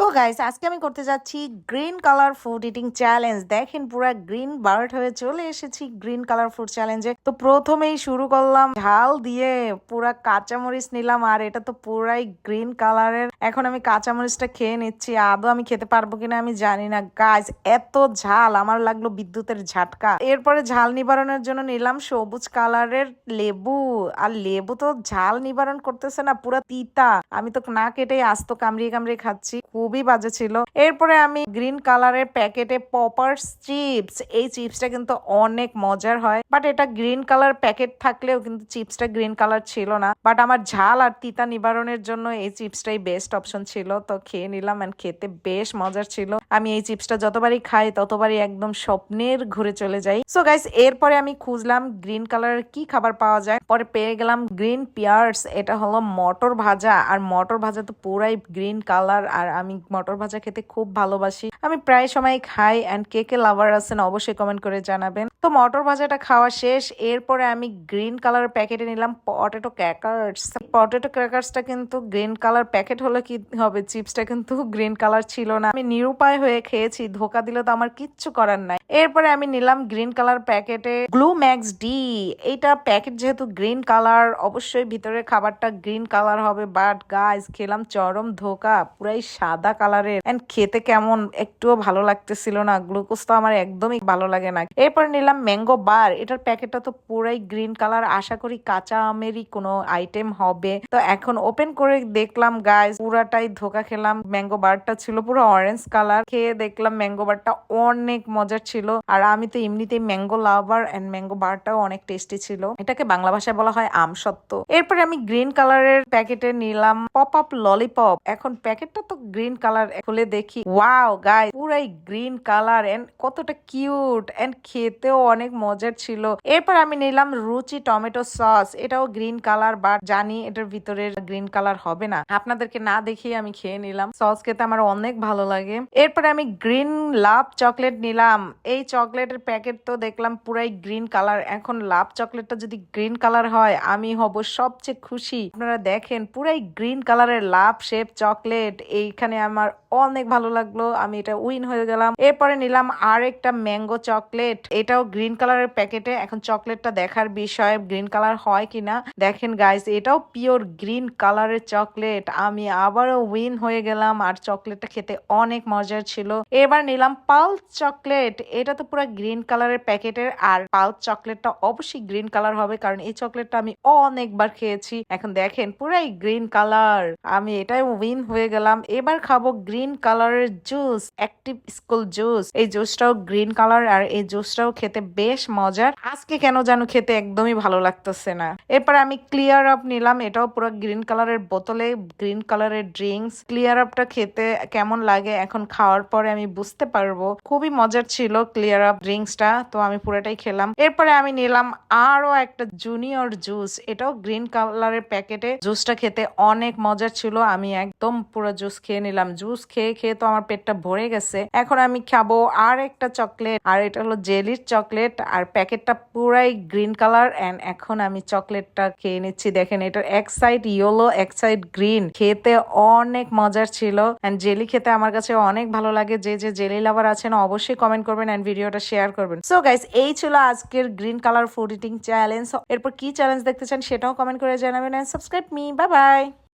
তো গাইস আজকে আমি করতে যাচ্ছি green colour food eating challenge দেখেন পুরা গ্রিন বার্ড হয়ে চলে এসেছি গ্রিন কালার ফুড চ্যালেঞ্জে তো প্রথমেই শুরু করলাম, ঝাল দিয়ে পুরা কাঁচামরিচ নিলাম, আর এটা তো পুরাই গ্রিন কালারের এখন আমি কাঁচামরিচটা খেয়ে নিচ্ছি, আদৌ আমি খেতে পারব কিনা আমি জানি না। গাইস এত ঝাল, আমার লাগল বিদ্যুতের ঝাটকা। এরপরে ঝাল নিবারণের জন্য নিলাম সবুজ কালারের লেবু। আর লেবু তো ঝাল নিবারণ করতেছে না, পুরা তিতা। আমি তো না কেটেই আস্ত কামড়িয়ে কামড়িয়ে খাচ্ছি। খুবই বাজে ছিল। এরপরে আমি গ্রিন কালারের প্যাকেটে পপার্স চিপস, এই চিপসটা কিন্তু অনেক মজার হয়। বাট এটা গ্রিন কালার প্যাকেট থাকলেও কিন্তু চিপসটা গ্রিন কালার ছিল না। বাট আমার ঝাল আর তিতা নিবারণের জন্য এই চিপসটাই বেস্ট অপশন ছিল। তো খেয়ে নিলাম এন্ড খেতে বেশ মজার ছিল। আমি এই চিপসটা যতবারই খাই, ততবারই একদম স্বপ্নের ঘুরে চলে যাই। সো গাইস এরপরে আমি খুঁজলাম গ্রিন কালারের কি খাবার পাওয়া যায়। পরে পেয়ে গেলাম গ্রিন পিয়ার্স, এটা হলো মটর ভাজা। আর মটর ভাজা তো পুরাই গ্রিন কালার। আর আমি মটর ভাজা খেতে খুব ভালোবাসি। আমি প্রায় সময় খাই অ্যান্ড কে কে লাভার আছেন অবশ্যই কমেন্ট করে জানাবেন। তো মটর ভাজাটা খাওয়া শেষ, এরপরে আমি গ্রিন কালার প্যাকেটে নিলাম পটেটো ক্র্যাকার্স পটেটো ক্র্যাকার্সটা কিন্তু গ্রিন কালার প্যাকেট হলে কি হবে? চিপসটা কিন্তু গ্রিন কালার ছিল না। আমি নিরুপায় হয়ে খেয়েছি, ধোকা দিলে তো আমার কিচ্ছু করার নাই। এরপরে আমি নিলাম গ্রিন কালার প্যাকেটে গ্লু ম্যাক্স ডি এইটা প্যাকেট যেহেতু গ্রিন কালার অবশ্যই ভিতরে খাবারটা গ্রিন কালার হবে বাট গাইস খেলাম চরম ধোকা, পুরাই সাদা কালারের। এন্ড খেতে কেমন? একটুও ভালো লাগতেছিল না। গ্লুকোজ তো আমার একদমই ভালো লাগে না। এরপর নিলাম ম্যাঙ্গো বার। এটার প্যাকেটটা তো পুরাই গ্রিন কালার। আশা করি কাঁচা আমেরই কোনো আইটেম হবে। তো এখন ওপেন করে দেখলাম গাইস পুরাটাই ধোকা খেলাম। ম্যাঙ্গো বারটা ছিল পুরো অরেঞ্জ কালার। খেয়ে দেখলাম ম্যাঙ্গো বারটা অনেক মজার ছিল। আর আমি তো এমনিতেই ম্যাঙ্গো লাভার এন্ড ম্যাঙ্গো বারটাও অনেক টেস্টি ছিল। এটাকে বাংলা ভাষায় বলা হয় আমসত্ত্ব এরপরে আমি গ্রিন কালারের প্যাকেটে নিলাম পপ আপ ললিপপ এখন প্যাকেটটা তো green কালার খুলে দেখি ওয়াও গাই পুরাই গ্রিন কালার এন্ড কতটা কিউট এন্ড খেতেও অনেক মজার ছিল। এরপর আমি নিলাম রুচি টমেটো সস। এটাও গ্রিন কালার বাট জানি এটার ভিতরে গ্রিন কালার হবে না। আপনাদেরকে না দেখিয়ে আমি খেয়ে নিলাম। সস খেতে আমার অনেক ভালো লাগে। এরপরে আমি গ্রিন লাভ চকলেট নিলাম। এই চকলেটের প্যাকেট তো দেখলাম পুরাই গ্রিন কালার। এখন লাভ চকলেটটা যদি গ্রিন কালার হয়, আমি হব সবচেয়ে খুশি। আপনারা দেখেন পুরাই গ্রিন কালারের লাভ শেপ চকলেট। এইখানে আমার অনেক ভালো লাগল। আমি এটা উইন হয়ে গেলাম। এরপরে নিলাম আর একটা ম্যাঙ্গো চকলেট। এটাও গ্রিন কালারের প্যাকেটে। এখন চকলেটটা দেখার বিষয় গ্রিন কালার হয় কিনা, দেখেন গাইস এটাও পিওর গ্রিন কালারের চকলেট। আমি আবারও উইন হয়ে গেলাম আর চকলেটটা খেতে অনেক মজার ছিল। এবার নিলাম পালস চকলেট। এটা তো পুরো গ্রিন কালারের প্যাকেটের আর পালস চকলেটটা অবশ্যই গ্রিন কালার হবে কারণ এই চকলেটটা আমি অনেকবার খেয়েছি। এখন দেখেন পুরাই গ্রিন কালার। আমি এটাই উইন হয়ে গেলাম। এবার খাব গ্রিন কালারের জুস অ্যাক্টিভ স্কুল জুস এই জুসটাও গ্রিন কালার আর এই জুসটাও খেতে বেশ মজার। আজকে কেন জানো খেতে একদমই ভালো লাগতেছে না। এরপর আমি ক্লিয়ার আপ নিলাম, এটাও পুরো গ্রিন কালারের বোতলে গ্রিন কালারের ড্রিঙ্কস ক্লিয়ার আপটা খেতে কেমন লাগে এখন খাওয়ার পরে আমি বুঝতে পারব। খুবই মজার ছিল ক্লিয়ার আপ ড্রিঙ্কসটা তো আমি পুরোটাই খেলাম। এরপরে আমি নিলাম আরও একটা জুনিয়র জুস এটাও গ্রিন কালারের প্যাকেটে জুসটা খেতে অনেক মজার ছিল, আমি একদম পুরো জুস খেয়ে নিলাম। জুস খেয়ে খেয়ে তো আমার পেটটা ভরে গেছে। এখন আমি খাব আর একটা চকলেট। আর এটা হলো জেলির চকলেট। আর প্যাকেটটা পুরাই গ্রিন কালার। এন্ড এখন আমি চকলেটটা খেয়ে নিচ্ছি। দেখেন, এটার এক সাইড ইয়েলো এক সাইড গ্রিন খেতে অনেক মজার ছিল। এন্ড জেলি খেতে আমার কাছে অনেক ভালো লাগে। যে যে জেলি লাভার আছেন, অবশ্যই কমেন্ট করবেন এন্ড ভিডিওটা শেয়ার করবেন। সো গাইস এই ছিল আজকের green colour food eating challenge এরপর কি চ্যালেঞ্জ দেখতে চান সেটাও কমেন্ট করে জানাবেন। And subscribe me bye bye